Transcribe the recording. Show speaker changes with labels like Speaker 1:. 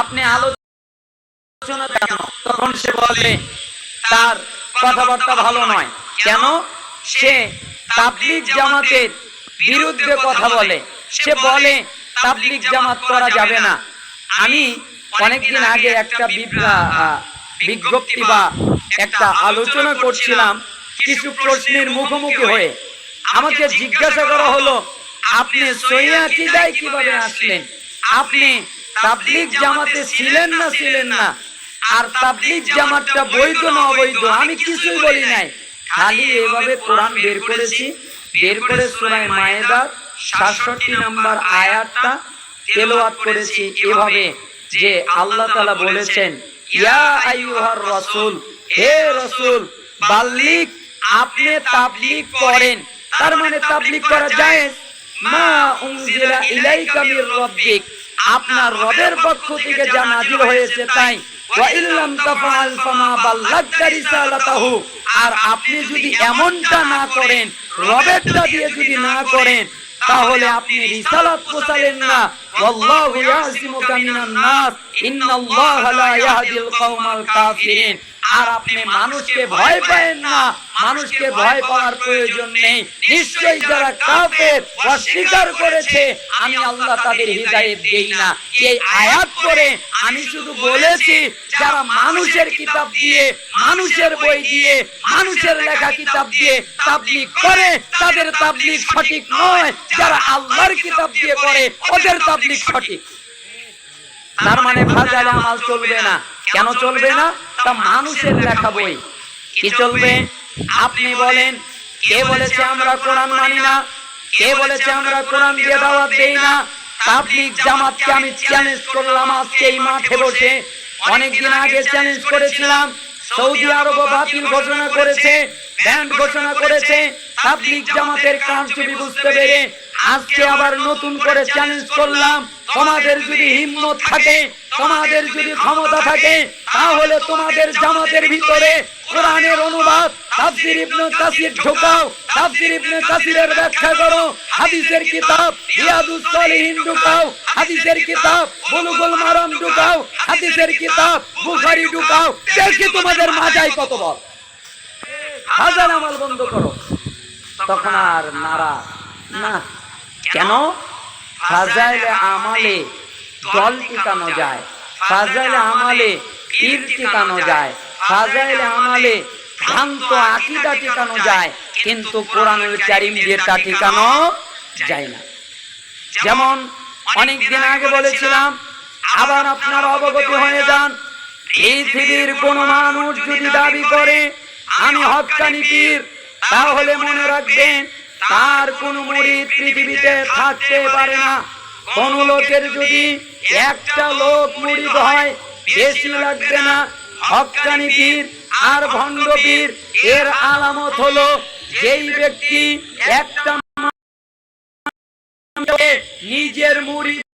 Speaker 1: আপনি আলোচনা কেন তখন সে বলে, তার কথাবার্তা ভালো নয়। কেন? সে তাবলিগ জামাতের বিরুদ্ধে কথা বলে। সে বলে, তাবলিগ জামাত করা যাবে না। আমি অনেকদিন আগে একটা বিজ্ঞপ্তি বা একটা আলোচনা করছিলাম কিছু প্রশ্নের মুখোমুখি হয়ে। আমাকে জিজ্ঞাসা করা হলো, আপনি সইয়া কিদায় কীভাবে আসলেন? আপনি তাবলিগ জামাতে ছিলেন না ছিলেন না। আর তাবলিগ জামাতটা বৈধ না অবৈধ, আমি কিছুই বলি নাই। খালি এভাবে কোরআন বের করেছি। বের করে সূরায়ে মায়েদার 67 নাম্বার আয়াতটা তেলাওয়াত করেছি এভাবে যে আল্লাহ তাআলা বলেছেন, ইয়া আইয়ুহার রাসূল, হে রাসূল, বাল্লিক, আপনি তাবলিগ করেন। তার মানে তাবলিগ করা যায় মা উনজিলা ইলাইকা মির রাব্বিক। আপনার রবের পক্ষ থেকে যা নাজিল হয়েছে তাই আর আপনি যদি এমনটা না করেন, রবেরটা দিয়ে যদি না করেন, তাহলে আপনি না। নাস। ইন্নাল্লাহা লা ইয়াহদিল কাফিরিন। আর আপনি মানুষকে ভয় পায়েন না। মানুষকে ভয় পাওয়ার প্রয়োজন নেই। নিশ্চয়ই যারা কাফের অস্বীকার করেছে আমি আল্লাহ তাদের হৃদায়ত দেই না। এই আয়াত করে আমি শুধু বলেছি যারা মানুষের কিতাব দিয়ে মানুষের বই দিয়ে মানুষের লেখা কিতাব দিয়ে তাবলিগ করে তাদের তাবলিগ সঠিক নয়। যারা আল্লাহর কিতাব দিয়ে করে ওদের তাবলিগ সঠিক। তার মানে ফাজাইল আমাল চলবে না। কেন চলবে না? তা মানুষের লেখা বই। কি চলবে? আপনি বলেন, কে বলেছে আমরা কোরআন মানি না? কে বলেছে আমরা কোরআন দিয়ে দাওয়াত দেই না? তাবলিগ জামাতকে আমি চ্যালেঞ্জ করলাম আজকে এই মাঠে বসে। অনেকদিন আগে চ্যালেঞ্জ করেছিলাম। সৌদি আরব বাতিল ঘোষণা করেছে ব্যান্ড ঘোষণা করেছে। তাবলিগ জামাতের কারচুপি বুঝতে পেরে আজকে আবার নতুন করে চ্যালেঞ্জ করলাম। তোমাদের যদি হিম্মত থাকে, তোমাদের যদি ক্ষমতা থাকে, তাহলে তোমাদের জামাতের ভিতরে কোরআনের অনুবাদ ইবনে কাসির ঢোকাও ইবনে কাসিরের ব্যাখ্যা করো, হাদিসের কিতাব, রিয়াদুস সলিহিন ঢোকাও, হাদিসের কিতাব, বুলুগুল মারাম ঢোকাও, হাদিসের কিতাব, বুখারী ঢোকাও, দেখি তোমাদের মাজায় কত বল। হাজার বন্ধ করো। তখন আর নারা না। কেন? ফাজাইলে আমালে দল টিকানো যায়। ফাজাইলে আমালে পীর টিকানো যায়। ফাজাইলে আমালে ভ্রান্ত আকিদা টিকানো যায়। কিন্তু কোরআনুল কারীম দিয়ে তা টিকানো যায় না। যেমন অনেক দিন আগে বলেছিলাম, আবার আপনার অবগত হয়ে যান, পৃথিবীর কোন মানুষ যদি দাবি করে, আমি হক্কানি পীর, তাহলে মনে রাখবেন তার কোন মুড়ি পৃথিবীতে থাকতে পারে না। কোন লোকের যদি একটা লোক মুড়িদ হয়, বেশি লাগবে না। হকানি পীর আর ভণ্ড পীর, এর আলামত হলো যেই ব্যক্তি একটা নিজের মুড়ি